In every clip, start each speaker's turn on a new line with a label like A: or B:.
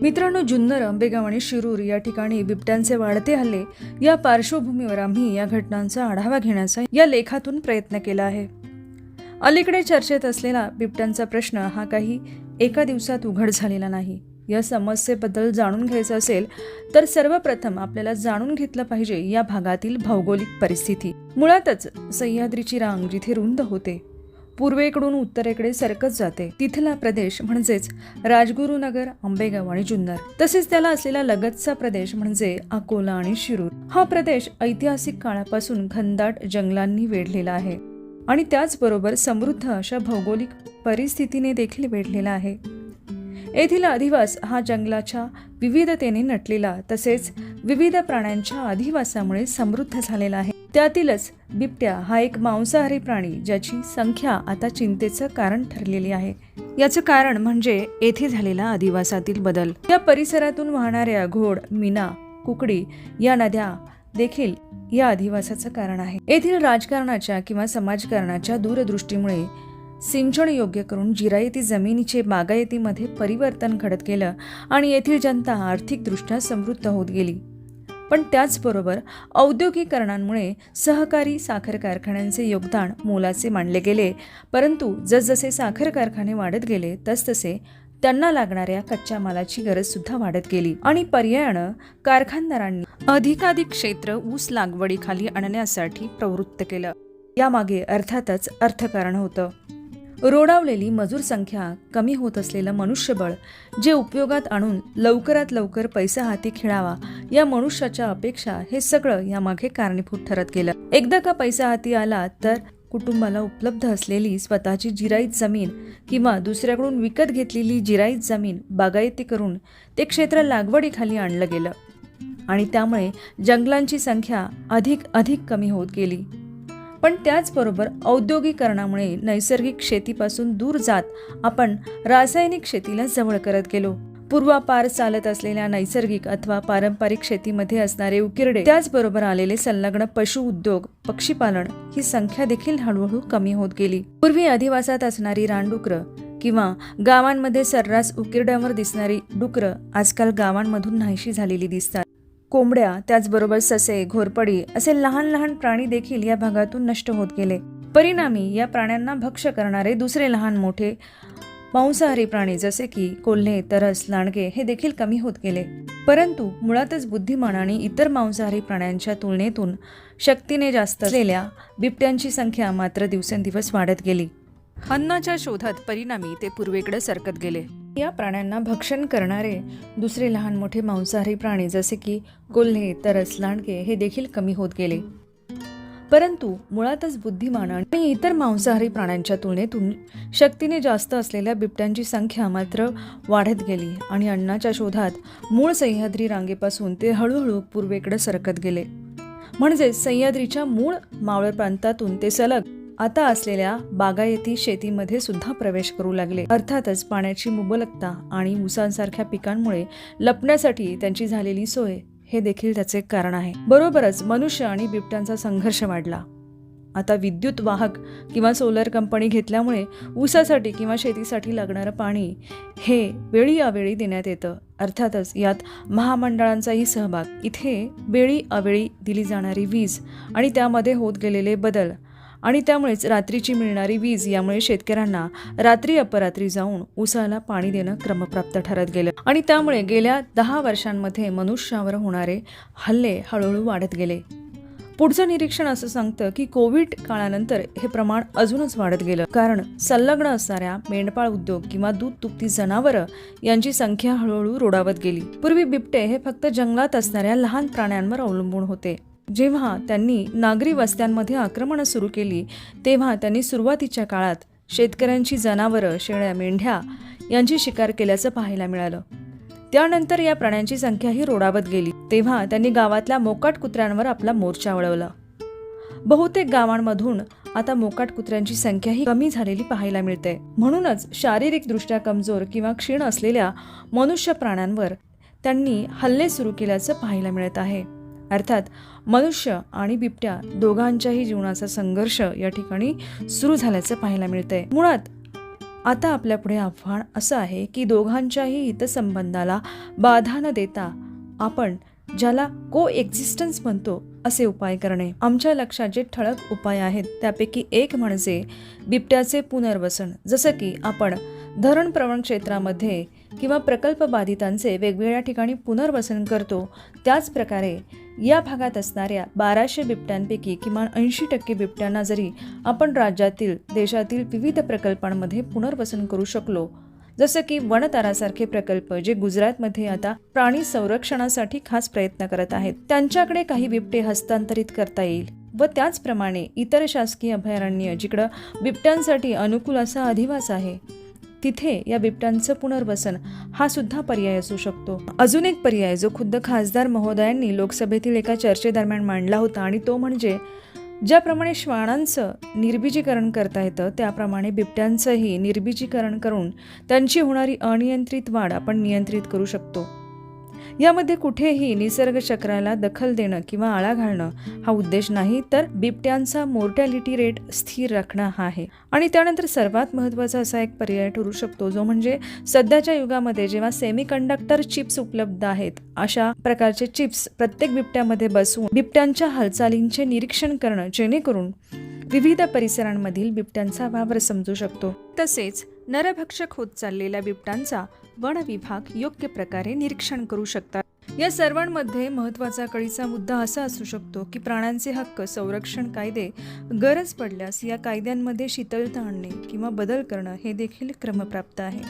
A: मित्रांनो जुन्नर आंबेगाव आणि शिरूर या ठिकाणी बिबट्यांचे वाढते हल्ले. या पार्श्वभूमीवर आम्ही या घटनांचा आढावा घेण्याचा या लेखातून प्रयत्न केला आहे. अलीकडे चर्चेत असलेला बिबट्यांचा प्रश्न हा काही एका दिवसात उघड झालेला नाही. या समस्येबद्दल जाणून घ्यायचं असेल तर सर्वप्रथम आपल्याला जाणून घेतलं पाहिजे या भागातील भौगोलिक परिस्थिती. मुळातच सह्याद्रीची रांग जिथे रुंद होते पूर्वेकडून उत्तरेकडे सरकत जाते. तिथला प्रदेश म्हणजेच राजगुरुनगर आंबेगाव आणि जुन्नर. तसेच त्याला असलेला लगतचा प्रदेश म्हणजे अकोला आणि शिरूर. हा प्रदेश ऐतिहासिक काळापासून घनदाट जंगलांनी वेढलेला आहे आणि त्याचबरोबर समृद्ध अशा भौगोलिक परिस्थितीने देखील वेढलेला आहे. येथील अधिवास हा जंगलाच्या विविधतेने नटलेला तसेच विविध प्राण्यांच्या अधिवासामुळे समृद्ध झालेला आहे. त्यातीलच बिबट्या हा एक मांसाहारी प्राणी ज्याची संख्या आता चिंतेचं कारण ठरलेली आहे. याचं कारण म्हणजे येथे झालेला अधिवासातील बदल. या परिसरातून वाहणाऱ्या घोड मीना कुकडी या नद्या देखील या अधिवासाचं कारण आहे. येथील राजकारणाच्या किंवा समाजकारणाच्या दूरदृष्टीमुळे सिंचन योग्य करून जिरायती जमिनीचे बागायतीमध्ये परिवर्तन घडत गेलं आणि येथील जनता आर्थिकदृष्ट्या समृद्ध होत गेली. पण त्याचबरोबर औद्योगिकरणांमुळे सहकारी साखर कारखान्यांचे योगदान मोलाचे मानले गेले. परंतु जसजसे साखर कारखाने वाढत गेले तसतसे त्यांना लागणाऱ्या कच्च्या मालाची गरज सुद्धा वाढत गेली. आणि पर्यायानं कारखानदारांनी अधिकाधिक क्षेत्र ऊस लागवडीखाली आणण्यासाठी प्रवृत्त केलं. यामागे अर्थातच अर्थकारण होतं. रोडावलेली मजूर संख्या कमी होत असलेलं मनुष्यबळ जे उपयोगात आणून लवकरात लवकर पैसा हाती खेळावा या मनुष्याच्या अपेक्षा हे सगळं यामागे कारणीभूत ठरत गेलं. एकदा का पैसा हाती आला तर कुटुंबाला उपलब्ध असलेली स्वतःची जिराईत जमीन किंवा दुसऱ्याकडून विकत घेतलेली जिराईत जमीन बागायती करून ते क्षेत्र लागवडीखाली आणलं गेलं आणि त्यामुळे जंगलांची संख्या अधिक अधिक कमी होत गेली. पण त्याचबरोबर औद्योगिकरणामुळे नैसर्गिक शेतीपासून दूर जात आपण रासायनिक शेतीला जवळ करत गेलो. पूर्वापार चालत असलेल्या नैसर्गिक अथवा पारंपरिक शेतीमध्ये असणारे उकिरडे त्याचबरोबर आलेले संलग्न पशु उद्योग पक्षीपालन ही संख्या देखील हळूहळू कमी होत गेली. पूर्वी अधिवासात असणारी रानडुकरं किंवा गावांमध्ये सर्रास उकिरड्यावर दिसणारी डुकरं आजकाल गावांमधून नाहीशी झालेली दिसतात. कोंबड्या त्याचबरोबर ससे घोरपडी असे लहान लहान प्राणी देखील या भागातून नष्ट होत गेले. परिणामी या प्राण्यांना भक्ष करणारे दुसरे लहान मोठे मांसाहारी प्राणी जसे की कोल्हे तरस लांडगे हे देखील कमी होत गेले. परंतु मुळातच बुद्धिमान आणि इतर मांसाहारी प्राण्यांच्या तुलनेतून शक्तीने जास्त असलेल्या बिबट्यांची संख्या मात्र दिवसेंदिवस वाढत गेली. अन्नाच्या शोधात परिणामी ते पूर्वेकडे सरकत गेले. या प्राण्यांना भक्षण करणारे दुसरे लहान मोठे मांसाहारी प्राणी जसे की कोल्हे तरस लांडगे हे देखील कमी होत गेले. परंतु मुळातच बुद्धिमान आणि इतर मांसाहारी प्राण्यांच्या तुलनेतून शक्तीने जास्त असलेल्या बिबट्यांची संख्या मात्र वाढत गेली आणि अन्नाच्या शोधात मूळ सह्याद्री रांगेपासून ते हळूहळू पूर्वेकडे सरकत गेले. म्हणजेच सह्याद्रीच्या मूळ मावळ प्रांतातून ते सलग आता असलेल्या बागायती शेतीमध्ये सुद्धा प्रवेश करू लागले. अर्थातच पाण्याची मुबलकता आणि ऊसांसारख्या पिकांमुळे लपण्यासाठी त्यांची झालेली सोय हे देखील त्याचे कारण आहे. बरोबरच मनुष्य आणि बिबट्यांचा संघर्ष वाढला. आता विद्युत वाहक किंवा सोलर कंपनी घेतल्यामुळे ऊसासाठी किंवा शेतीसाठी लागणारं पाणी हे वेळी अवेळी देण्यात येतं. अर्थातच यात महामंडळांचाही सहभाग. इथे वेळी अवेळी दिली जाणारी वीज आणि त्यामध्ये होत गेलेले बदल आणि त्यामुळेच रात्रीची मिळणारी वीज यामुळे शेतकऱ्यांना रात्री अपरात्री जाऊन उसाला पाणी देणं क्रमप्राप्त ठरत गेलं. आणि त्यामुळे गेल्या दहा वर्षांमध्ये मनुष्यावर होणारे हल्ले हळूहळू वाढत गेले. पुढचं निरीक्षण असं सांगतं की कोविड काळानंतर हे प्रमाण अजूनच वाढत गेलं. कारण संलग्न असणाऱ्या मेंढपाळ उद्योग किंवा दूध तुपती जनावरं यांची संख्या हळूहळू रोडावत गेली. पूर्वी बिबटे हे फक्त जंगलात असणाऱ्या लहान प्राण्यांवर अवलंबून होते. जेव्हा त्यांनी नागरी वस्त्यांमध्ये आक्रमणं सुरू केली तेव्हा त्यांनी सुरुवातीच्या काळात शेतकऱ्यांची जनावरं शेळ्या मेंढ्या यांची शिकार केल्याचं पाहायला मिळालं. त्यानंतर या प्राण्यांची संख्याही रोडावत गेली. तेव्हा त्यांनी गावातल्या मोकाट कुत्र्यांवर आपला मोर्चा वळवला. बहुतेक गावांमधून आता मोकाट कुत्र्यांची संख्याही कमी झालेली पाहायला मिळते. म्हणूनच शारीरिकदृष्ट्या कमजोर किंवा क्षीण असलेल्या मनुष्य प्राण्यांवर त्यांनी हल्ले सुरू केल्याचं पाहायला मिळत आहे. अर्थात मनुष्य आणि बिबट्या दोघांच्याही जीवनाचा संघर्ष या ठिकाणी सुरू झाल्याचं पाहायला मिळतंय. मुळात आता आपल्यापुढे आव्हान असं आहे की दोघांच्याही हितसंबंधाला बाधा न देता आपण ज्याला को एक्झिस्टन्स म्हणतो असे उपाय करणे. आमच्या लक्षात जे ठळक उपाय आहेत त्यापैकी एक म्हणजे बिबट्याचे पुनर्वसन. जसं की आपण धरण प्रवण क्षेत्रामध्ये किंवा प्रकल्प बाधितांचे वेगवेगळ्या ठिकाणी पुनर्वसन करतो त्याचप्रकारे या भागात असणाऱ्या बाराशे बिबट्यांपैकी किमान ऐंशी टक्के बिबट्यांना जरी आपण राज्यातील देशातील विविध प्रकल्पांमध्ये पुनर्वसन करू शकलो. जसं की वनतारासारखे प्रकल्प जे गुजरातमध्ये आता प्राणी संरक्षणासाठी खास प्रयत्न करत आहेत. त्यांच्याकडे काही बिबटे हस्तांतरित करता येईल व त्याचप्रमाणे इतर शासकीय अभयारण्य जिकडं बिबट्यांसाठी अनुकूल असा अधिवास आहे. तिथे या बिबट्यांचं पुनर्वसन हा सुद्धा पर्याय असू शकतो. अजून एक पर्याय जो खुद्द खासदार महोदयांनी लोकसभेतील एका चर्चेदरम्यान मांडला होता आणि तो म्हणजे ज्याप्रमाणे श्वानांचं निर्बीजीकरण करता येतं त्याप्रमाणे बिबट्यांचंही निर्बीजीकरण करून त्यांची होणारी अनियंत्रित वाढ आपण नियंत्रित करू शकतो. यामध्ये कुठेही निसर्ग चक्राला दखल देणं किंवा आळा घालणं हा उद्देश नाही तर बिबट्यांचा मोर्टॅलिटी रेट स्थिर राखणं हा आहे. आणि त्यानंतर सर्वात महत्त्वाचा असा एक पर्याय ठरू शकतो जो म्हणजे सध्याच्या युगामध्ये जेव्हा सेमी कंडक्टर चिप्स उपलब्ध आहेत अशा प्रकारचे चिप्स प्रत्येक बिबट्यामध्ये बसवून बिबट्यांच्या हालचालींचे निरीक्षण करणं जेणेकरून विविध परिसरांमधील बिबट्यांचा वावर समजू शकतो. तसेच नरभक्षक होत चाललेल्या बिबटांचा वन विभाग योग्य प्रकारे निरीक्षण करू शकतात. या सर्वांमध्ये महत्त्वाचा कळीचा मुद्दा असा असू शकतो की प्राण्यांचे हक्क संरक्षण कायदे गरज पडल्यास या कायद्यांमध्ये शीतलता आणणे किंवा बदल करणं हे देखील क्रमप्राप्त आहे.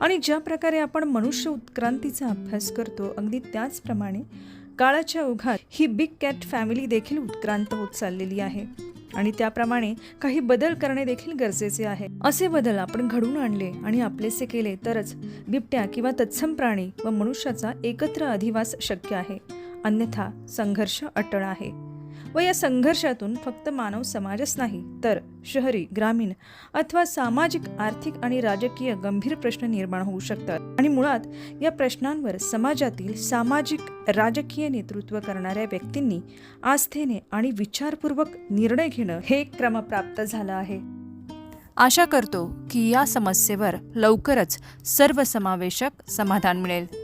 A: आणि ज्या प्रकारे आपण मनुष्य उत्क्रांतीचा अभ्यास करतो अगदी त्याचप्रमाणे काळाच्या ओघात ही बिग कॅट फॅमिली देखील उत्क्रांत होत चाललेली आहे. आणि त्याप्रमाणे काही बदल करणे देखील गरजेचे आहे. असे बदल आपण घडवून आणले आणि आपलेसे केले तरच बिबट्या किंवा तत्सम प्राणी व मनुष्याचा एकत्र अधिवास शक्य आहे. अन्यथा संघर्ष अटळ आहे. व या संघर्षातून फक्त मानव समाजच नाही तर शहरी ग्रामीण अथवा सामाजिक आर्थिक आणि राजकीय गंभीर प्रश्न निर्माण होऊ शकतात. आणि मुळात या प्रश्नांवर समाजातील सामाजिक राजकीय नेतृत्व करणाऱ्या व्यक्तींनी आस्थेने आणि विचारपूर्वक निर्णय घेणं हे क्रमप्राप्त झालं आहे. आशा करतो की या समस्येवर लवकरच सर्वसमावेशक समाधान मिळेल.